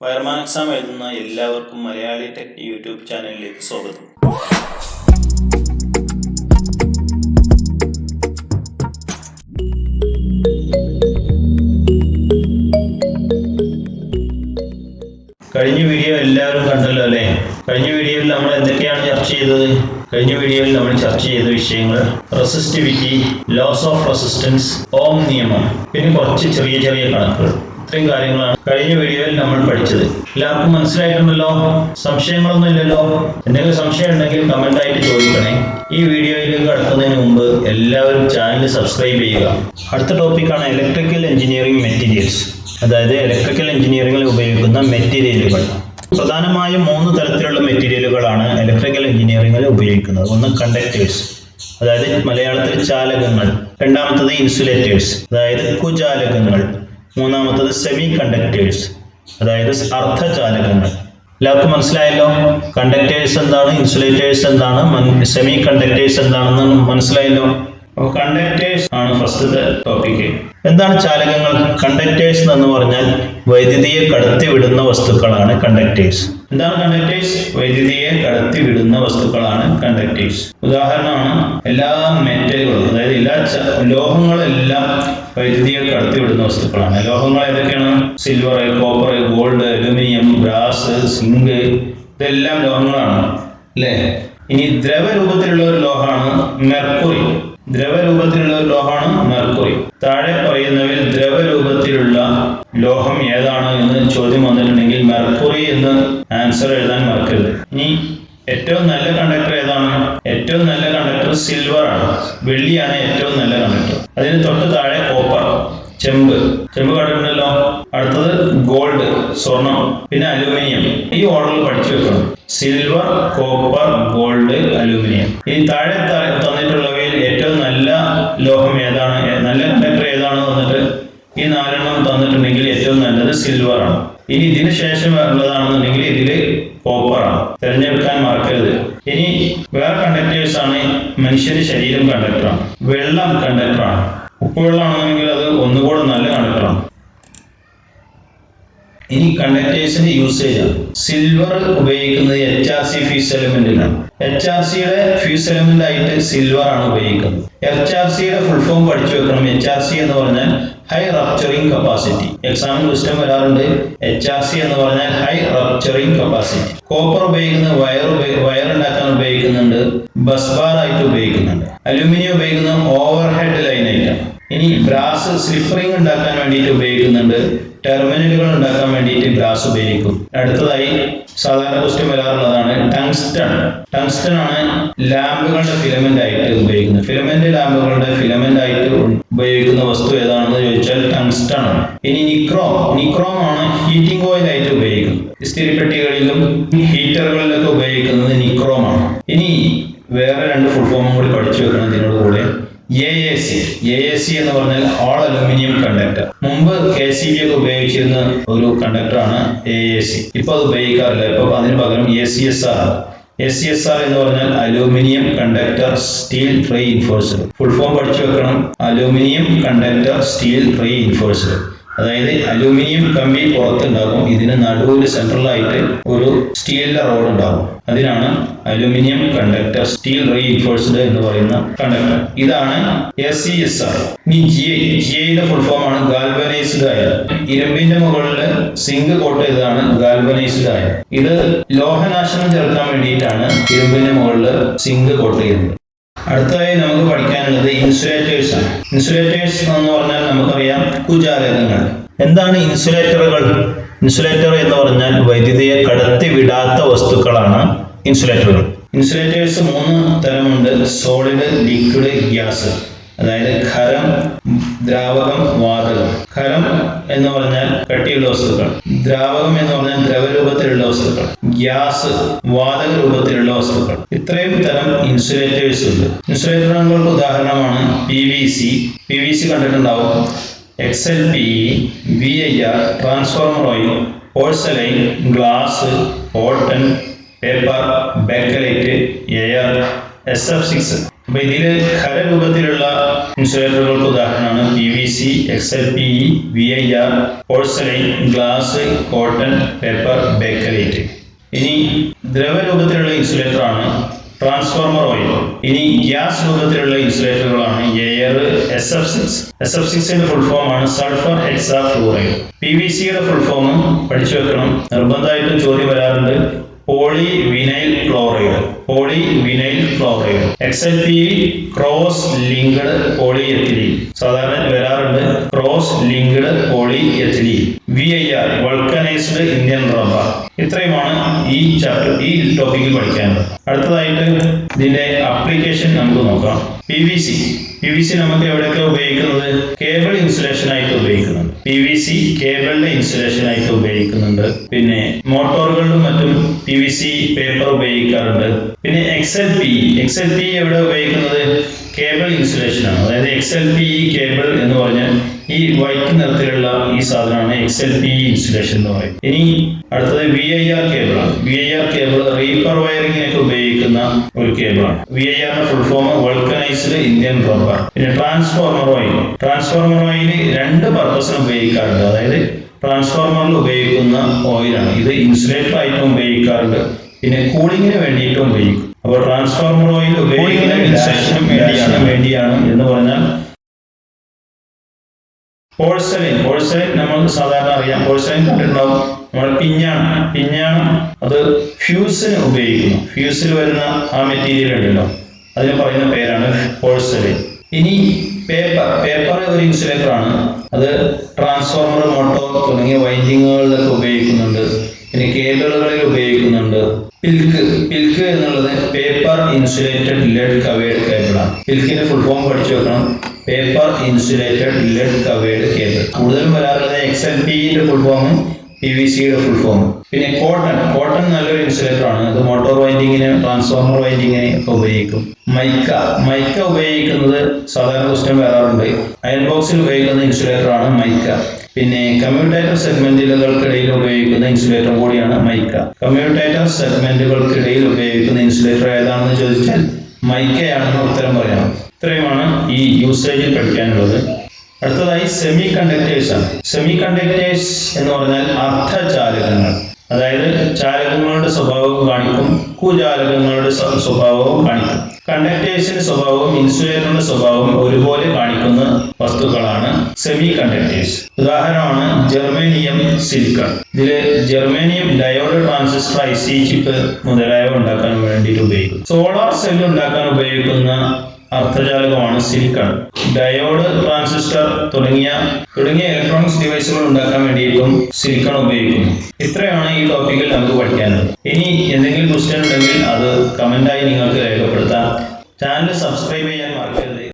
Wireman exam എഴുതുന്ന എല്ലാവർക്കും Malayali tech YouTube ചാനലിലേക്ക് സ്വാഗതം. കഴിഞ്ഞ വീഡിയോ എല്ലാവരും കണ്ടല്ലോ അല്ലേ? കഴിഞ്ഞ വീഡിയോയിൽ നമ്മൾ എന്തൊക്കെയാണ് ചർച്ച ചെയ്തത്? കഴിഞ്ഞ വീഡിയോയിൽ നമ്മൾ ചർച്ച ചെയ്ത വിഷയങ്ങൾ. Resistivity loss of resistance ohm നിയമം. പിന്നെ കുറച്ച് ചെറിയ ചെറിയ കണക്കുകൾ. ഇത്രയും കാര്യങ്ങളാണ് കഴിഞ്ഞ വീഡിയോയിൽ നമ്മൾ പഠിച്ചത്. എല്ലാവർക്കും മനസ്സിലായിട്ടുണ്ടല്ലോ? സംശയങ്ങളൊന്നും ഇല്ലല്ലോ? എന്തെങ്കിലും സംശയം ഉണ്ടെങ്കിൽ കമന്റ് ആയിട്ട് ചോദിക്കണേ. ഈ വീഡിയോയിലേക്ക് കടക്കുന്നതിന് മുമ്പ് എല്ലാവരും ചാനൽ സബ്സ്ക്രൈബ് ചെയ്യുക. അടുത്ത ടോപ്പിക്കാണ് ഇലക്ട്രിക്കൽ എഞ്ചിനീയറിംഗ് മെറ്റീരിയൽസ് അതായത് ഇലക്ട്രിക്കൽ എഞ്ചിനീയറിംഗിൽ ഉപയോഗിക്കുന്ന മെറ്റീരിയലുകൾ പ്രധാനമായും മൂന്ന് തരത്തിലുള്ള മെറ്റീരിയലുകളാണ് ഇലക്ട്രിക്കൽ എഞ്ചിനീയറിംഗിൽ ഉപയോഗിക്കുന്നത്. ഒന്ന് കണ്ടക്ടേഴ്സ് അതായത് മലയാളത്തിൽ ചാലകങ്ങൾ. രണ്ടാമത്തത് ഇൻസുലേറ്റേഴ്സ് അതായത് കുചാലകങ്ങൾ മൂന്നാമത്തത് സെമി കണ്ടക്ടേഴ്സ് അതായത് അർദ്ധചാലകങ്ങൾ എല്ലാവർക്കും മനസ്സിലായല്ലോ? കണ്ടക്ടേഴ്സ് എന്താണ്? ഇൻസുലേറ്റേഴ്സ് എന്താണ്? സെമി കണ്ടക്ടേഴ്സ് എന്താണെന്ന് മനസ്സിലായല്ലോ? അപ്പോൾ കണ്ടക്ടേഴ്സ് ആണ് ഫസ്റ്റ് ടോപ്പിക്ക് എന്താണ് ചാലകങ്ങൾ? കണ്ടക്ടേഴ്സ് എന്ന് പറഞ്ഞാൽ വൈദ്യുതിയെ കടത്തിവിടുന്ന വസ്തുക്കളാണ് കണ്ടക്ടേഴ്സ് എന്താണ് കണ്ടക്ടേഴ്സ് വൈദ്യുതിയെ കടത്തിവിടുന്ന വസ്തുക്കളാണ് കണ്ടക്ടേഴ്സ് ഉദാഹരണമാണ് എല്ലാ മെറ്റലുകളും അതായത് എല്ലാ ലോഹങ്ങളെല്ലാം വൈദ്യുതിയെ കടത്തിവിടുന്ന വസ്തുക്കളാണ്. ലോഹങ്ങൾ ഏതൊക്കെയാണ്? Silver copper gold aluminium brass zinc ഇതെല്ലാം ലോഹങ്ങളാണ് അല്ലേ? ഇനി ദ്രവരൂപത്തിലുള്ള ഒരു ലോഹമാണ് മെർക്കുറി ദ്രവരൂപത്തിലുള്ള ഒരു ലോഹമാണ് മെർക്കുറി. താഴെ പറയുന്നവയിൽ ദ്രവരൂപത്തിലുള്ള ലോഹം ഏതാണ് എന്ന് ചോദ്യം വന്നിട്ടുണ്ടെങ്കിൽ മെർക്കുറി എന്ന് ആൻസർ എഴുതാൻ മറക്കരുത്. ഇനി ഏറ്റവും നല്ല കണ്ടക്ടർ ഏതാണ്? ഏറ്റവും നല്ല കണ്ടക്ടർ സിൽവർ ആണ്. വെള്ളിയാണ് ഏറ്റവും നല്ല കണ്ടക്ടർ അതിന് തൊട്ട് താഴെ കോപ്പർ ചെമ്പ്. ചെമ്പ് കണ്ടിട്ടുണ്ടല്ലോ. അടുത്തത് ഗോൾഡ് സ്വർണം പിന്നെ അലുമിനിയം. ഈ ഓർഡറിൽ പഠിച്ചു വെക്കണം. Silver copper gold aluminium. ഇനി താഴെ തന്നിട്ടുള്ളവയിൽ ഏറ്റവും നല്ല ലോഹം ഏതാണ്? നല്ല കണ്ടക്ടർ ഏതാണ് തന്നിട്ട് ഈ നാലെണ്ണം തന്നിട്ടുണ്ടെങ്കിൽ ഏറ്റവും നല്ലത് സിൽവർ ആണ്. ഇനി ഇതിന് ശേഷം ഉള്ളതാണെന്നുണ്ടെങ്കിൽ ഇതിൽ ആണ്. തിരഞ്ഞെടുക്കാൻ മറക്കരുത്. ഇനി വേറെ കണ്ടക്ടേഴ്സ് ആണ് മനുഷ്യന്റെ ശരീരം കണ്ടക്ടറാണ് വെള്ളം കണ്ടക്ടറാണ് ഉപ്പുവെള്ളമാണെന്നുണ്ടെങ്കിൽ അത് ഒന്നുകൂടെ നല്ല കണ്ടക്ടറാണ് ഇനി കണ്ടക്ടേഴ്സിന്റെ യൂസേജ് ആണ് സിൽവർ ഉപയോഗിക്കുന്നത് H R C fuse എലമെന്റിലാണ് H R സിയുടെ ഫ്യൂസ് എലമെന്റ് ആയിട്ട് സിൽവർ ആണ് ഉപയോഗിക്കുന്നത്. എച്ച് ആർ സിയുടെ ഫുൾ ഫോം പഠിച്ചു വെക്കണം. എച്ച് ആർ സി എന്ന് പറഞ്ഞാൽ ഹൈ റപ്ചറിങ് കപ്പാസിറ്റി എക്സാമിന് ക്വസ്റ്റ്യൻ വരാറുണ്ട്. എച്ച് ആർ സി എന്ന് പറഞ്ഞാൽ ഹൈ റപ്ചറിങ് കപ്പാസിറ്റി കോപ്പർ ഉപയോഗിക്കുന്ന വയർ വയർ ഉണ്ടാക്കാൻ ഉപയോഗിക്കുന്നുണ്ട്. ബസ് ബാർ ആയിട്ട് ഉപയോഗിക്കുന്നുണ്ട്. അലുമിനിയം ഉപയോഗിക്കുന്ന ഓവർ ഹെഡ് ലൈൻ ആയിട്ടാണ് ഇനി ബ്രാസ് സ്ലിപ്പറിംഗ് ഉണ്ടാക്കാൻ വേണ്ടിയിട്ട് ഉപയോഗിക്കുന്നുണ്ട്. ടെർമിനലുകൾ ഉണ്ടാക്കാൻ വേണ്ടിയിട്ട് ബ്രാസ് ഉപയോഗിക്കും. അടുത്തതായി സാധാരണ ക്വസ്റ്റ്യൻ വരാറുള്ളതാണ് ടങ്സ്റ്റൺ ടങ്സ്റ്റൺ ആണ് ലാമ്പുകളുടെ ഫിലമെന്റ് ആയിട്ട് ഉപയോഗിക്കുന്നത്. ഫിലമെന്റ് ലാമ്പുകളുടെ ഫിലമെന്റ് ആയിട്ട് ഉപയോഗിക്കുന്ന വസ്തു ഏതാണെന്ന് ചോദിച്ചാൽ ടങ്സ്റ്റൺ ആണ് ഇനി നിക്രോം. നിക്രോം ആണ് ഹീറ്റിംഗ് ഓയിൽ ആയിട്ട് ഉപയോഗിക്കുന്നത് ഇസ്തിരിപ്പെട്ടികളിലും ഹീറ്ററുകളിലൊക്കെ ഉപയോഗിക്കുന്നത് നിക്രോം ആണ്. ഇനി വേറെ രണ്ട് ഫുൾ കൂടി പഠിച്ചു വെക്കണം ഇതിനോട് കൂടെ. A A C A A C എന്ന് പറഞ്ഞാൽ ഓൾ അലുമിനിയം കണ്ടക്ടർ മുമ്പ് കെ സി ബി ഒക്കെ ഉപയോഗിച്ചിരുന്ന ഒരു കണ്ടക്ടറാണ് എ എ സി ഇപ്പൊ അത് ഉപയോഗിക്കാറില്ല. ഇപ്പൊ അതിന് പകരം A C S R S C S R എന്ന് പറഞ്ഞാൽ aluminium conductor steel reinforced full form പഠിച്ചു വെക്കണം. അലൂമിനിയം കണ്ടക്ടർ സ്റ്റീൽ റീഇൻഫോഴ്സ്ഡ് അതായത് അലൂമിനിയം കമ്പി പുറത്തുണ്ടാകും. ഇതിന് നടുവിൽ സെൻട്രലായിട്ട് ഒരു സ്റ്റീലിന്റെ റോഡ് ഉണ്ടാകും. അതിനാണ് അലൂമിനിയം കണ്ടക്ടർ സ്റ്റീൽ റീഇൻഫോഴ്സ്ഡ് എന്ന് പറയുന്ന കണ്ടക്ടർ ഇതാണ് എസ് സി എസ് ആർ ഇനി ജി ഐ ജി ഐയുടെ ഫുൾ ഫോം ആണ് ഗാൽവനൈസ്ഡ് അയർ ഇരുമ്പിന്റെ മുകളിൽ സിങ്ക് കോട്ട് ചെയ്തതാണ് ഗാൽവനൈസ്ഡ് അയർ ഇത് ലോഹനാശനം ചേർക്കാൻ വേണ്ടിയിട്ടാണ് ഇരുമ്പിന്റെ മുകളിൽ സിങ്ക് കോട്ട് ചെയ്യുന്നത്. അടുത്തതായി നമുക്ക് പഠിക്കാനുള്ളത് ഇൻസുലേറ്റേഴ്സ് ആണ്. ഇൻസുലേറ്റേഴ്സ് എന്ന് പറഞ്ഞാൽ നമുക്കറിയാം കുജാലകങ്ങൾ എന്താണ് ഇൻസുലേറ്ററുകൾ? ഇൻസുലേറ്റർ എന്ന് പറഞ്ഞാൽ വൈദ്യുതിയെ കടത്തി വിടാത്ത വസ്തുക്കളാണ് ഇൻസുലേറ്ററുകൾ. ഇൻസുലേറ്റേഴ്സ് മൂന്ന് തരമുണ്ട്. Solid liquid gas. അതായത് ഖരം ദ്രാവകം വാതകം. ഖരം എന്ന് പറഞ്ഞാൽ കട്ടിയുള്ള വസ്തുക്കൾ. ദ്രാവകം എന്ന് പറഞ്ഞാൽ ദ്രവരൂപത്തിലുള്ള വസ്തുക്കൾ. ഗ്യാസ് വാതക രൂപത്തിലുള്ള വസ്തുക്കൾ. ഇത്രയും തരം ഇൻസുലേറ്റേഴ്സ് ഉണ്ട്. ഇൻസുലേറ്ററുകൾക്ക് ഉദാഹരണമാണ് P V C P V C കണ്ടിട്ടുണ്ടാവും. X L P E V I R transformer oil porcelain glass cotton paper bakelite air S F six അപ്പൊ ഖരരൂപത്തിലുള്ള ഇൻസുലേറ്ററുകൾക്ക് ഉദാഹരണമാണ് P V C X L P E V I R porcelain glass cotton paper bakelite ഇനി ദ്രവരൂപത്തിലുള്ള ഇൻസുലേറ്ററാണ് transformer oil. ഇനി gas രൂപത്തിലുള്ള ഇൻസുലേറ്ററുകളാണ് air S F six. S F സിക്സിന്റെ full form ആണ് sulphur hexafluoride P V സിയുടെ full form പഠിച്ചു വെക്കണം. നിർബന്ധമായിട്ടും ചോദ്യം വരാറുണ്ട്. Polyvinyl chloride. Polyvinyl chloride X L P cross linked polyethylene സാധാരണ വരാറുണ്ട് cross linked polyethylene V I R vulcanised Indian rubber ഇത്രയുമാണ് ഈ ചാപ്റ്റർ ഈ ടോപ്പിക്കിൽ പഠിക്കാനുള്ളത്. അടുത്തതായിട്ട് ഇതിന്റെ അപ്ലിക്കേഷൻ നമുക്ക് നോക്കാം. P V C P V C നമുക്ക് എവിടെയൊക്കെ ഉപയോഗിക്കുന്നത്? കേബിൾ ഇൻസുലേഷൻ ആയിട്ട് ഉപയോഗിക്കുന്നുണ്ട്. പി വി സി കേബിളിന്റെ ഇൻസുലേഷൻ ആയിട്ട് ഉപയോഗിക്കുന്നുണ്ട്. പിന്നെ മോട്ടോറുകളിലും മറ്റും പി വി സി പേപ്പർ ഉപയോഗിക്കാറുണ്ട്. പിന്നെ X L P X L P എവിടെ ഉപയോഗിക്കുന്നത്? കേബിൾ ഇൻസുലേഷൻ ആണ്. അതായത് എക്സ് എൽ പി കേബിൾ എന്ന് പറഞ്ഞാൽ ഈ വൈറ്റ് നിറത്തിലുള്ള ഈ സാധനമാണ് എക്സ് എൽ പി ഇൻസുലേഷൻ എന്ന് പറയും ഇനി അടുത്തത് വി ഐ ആർ കേബിൾ ആണ്. വി ഐ ആർ കേബിൾ റീപ്പർ വയറിങ്ങിനൊക്കെ ഉപയോഗിക്കുന്ന ഒരു കേബിളാണ് വി ഐ ആറിന്റെ full form vulcanised Indian rubber പിന്നെ ട്രാൻസ്ഫോർമർ ഓയിൽ ട്രാൻസ്ഫോർമർ ഓയിൽ രണ്ട് പർപ്പസിന് ഉപയോഗിക്കാറുണ്ട്. അതായത് ട്രാൻസ്ഫോർമറിൽ ഉപയോഗിക്കുന്ന ഓയിലാണ് ഇത് ഇൻസുലേറ്റർ ആയിട്ടും ഉപയോഗിക്കാറുണ്ട്. പിന്നെ കൂളിങ്ങിന് വേണ്ടിയിട്ടും ഉപയോഗിക്കും. അപ്പോൾ ട്രാൻസ്ഫോർമർ ഓയിൽ ഉപയോഗിക്കുന്ന വേണ്ടിയാണ്. എന്ന് പറഞ്ഞാൽ പോഴ്സലിൻ പോഴ്സലിൻ നമ്മൾ സാധാരണ അറിയാം. പോഴ്സലിൻ കണ്ടിട്ടുണ്ടാവും. നമ്മൾ പിഞ്ഞാണ്. പിഞ്ഞാണ് അത് ഫ്യൂസിന് ഉപയോഗിക്കുന്നു. ഫ്യൂസിൽ വരുന്ന ആ മെറ്റീരിയൽ ഉണ്ടല്ലോ. അതിന് പറയുന്ന പേരാണ് പോഴ്സലിൻ ഇനി പേപ്പർ പേപ്പർ ഒരു ഇൻസുലേറ്ററാണ് അത് ട്രാൻസ്ഫോർമർ മോട്ടോർ തുടങ്ങിയ വൈൻഡിങ്ങുകളിലൊക്കെ ഉപയോഗിക്കുന്നുണ്ട്. പിന്നെ കേബിളുകളിൽ ഉപയോഗിക്കുന്നുണ്ട്. പിൽക്ക് പിൽക്ക് എന്നുള്ളത് പേപ്പർ ഇൻസുലേറ്റഡ് ലെഡ് കവേഡ് കേബിളാണ് പിൽക്കിന്റെ ഫുൾ ഫോം പഠിച്ചു വെക്കണം. Paper insulated lead covered cable കൂടുതലും വരാറുള്ളത് എക്സ് എൽ പിന്റെ ഫുൾ ഫോം പി വി സിയുടെ ഫുൾ ഫോം പിന്നെ കോട്ടൺ കോട്ടൺ നല്ലൊരു ഇൻസുലേറ്റർ ആണ്. അത് മോട്ടോർ വൈൻഡിങ്ങിന് ട്രാൻസ്ഫോമർ വൈൻഡിങ്ങിന് ഒക്കെ ഉപയോഗിക്കും. മൈക്ക മൈക്ക ഉപയോഗിക്കുന്നത് സാധാരണ ക്വസ്റ്റ്യൻ വരാറുണ്ട് അയൺ ബോക്സിൽ ഉപയോഗിക്കുന്ന ഇൻസുലേറ്റർ ആണ് മൈക്ക. പിന്നെ കമ്മ്യൂട്ടേറ്റർ സെഗ്മെന്റുകൾക്കിടയിൽ ഉപയോഗിക്കുന്ന ഇൻസുലേറ്റർ കൂടിയാണ് മൈക്ക. കമ്മ്യൂട്ടേറ്റർ സെഗ്മെന്റുകൾക്കിടയിൽ ഉപയോഗിക്കുന്ന ഇൻസുലേറ്റർ ഏതാണെന്ന് ചോദിച്ചാൽ മൈക്കയാണെന്ന് ഉത്തരം പറയാം ഇത്രയുമാണ് ഈ യൂസേജിൽ പഠിക്കാനുള്ളത്. അടുത്തതായി സെമി കണ്ടക്ടേഴ്സ് ആണ്. സെമി കണ്ടക്ടേഴ്സ് എന്ന് പറഞ്ഞാൽ അർദ്ധചാലകങ്ങൾ. അതായത് ചാലകങ്ങളുടെ സ്വഭാവവും കാണിക്കും കുചാലകങ്ങളുടെ സ്വ- സ്വഭാവവും കാണിക്കും. കണ്ടക്ടേഴ്സിന്റെ സ്വഭാവവും ഇൻസുലേറ്ററിന്റെ സ്വഭാവവും ഒരുപോലെ കാണിക്കുന്ന വസ്തുക്കളാണ് സെമി കണ്ടക്ടേഴ്സ് ഉദാഹരണമാണ് ജെർമേനിയം സിലിക്കൺ ഇതിൽ germanium diode transistor I C chip മുതലായവ ഉണ്ടാക്കാൻ വേണ്ടിയിട്ട് ഉപയോഗിക്കും സോളാർ സെൽ ഉണ്ടാക്കാൻ ഉപയോഗിക്കുന്ന അർദ്ധചാലകമാണ് സിലിക്കൺ. ഡയോഡ് ട്രാൻസിസ്റ്റർ തുടങ്ങിയ തുടങ്ങിയ ഇലക്ട്രോണിക്സ് ഡിവൈസുകൾ ഉണ്ടാക്കാൻ വേണ്ടിയിട്ടും സിലിക്കൺ ഉപയോഗിക്കുന്നു. ഇത്രയാണ് ഈ ടോപ്പിക്കിൽ നമുക്ക് പഠിക്കാനുള്ളത്. ഇനി എന്തെങ്കിലും ക്വസ്റ്റ്യൻ ഉണ്ടെങ്കിൽ അത് കമന്റായി നിങ്ങൾക്ക് രേഖപ്പെടുത്താം. ചാനൽ സബ്സ്ക്രൈബ് ചെയ്യാൻ മറക്കരുത്.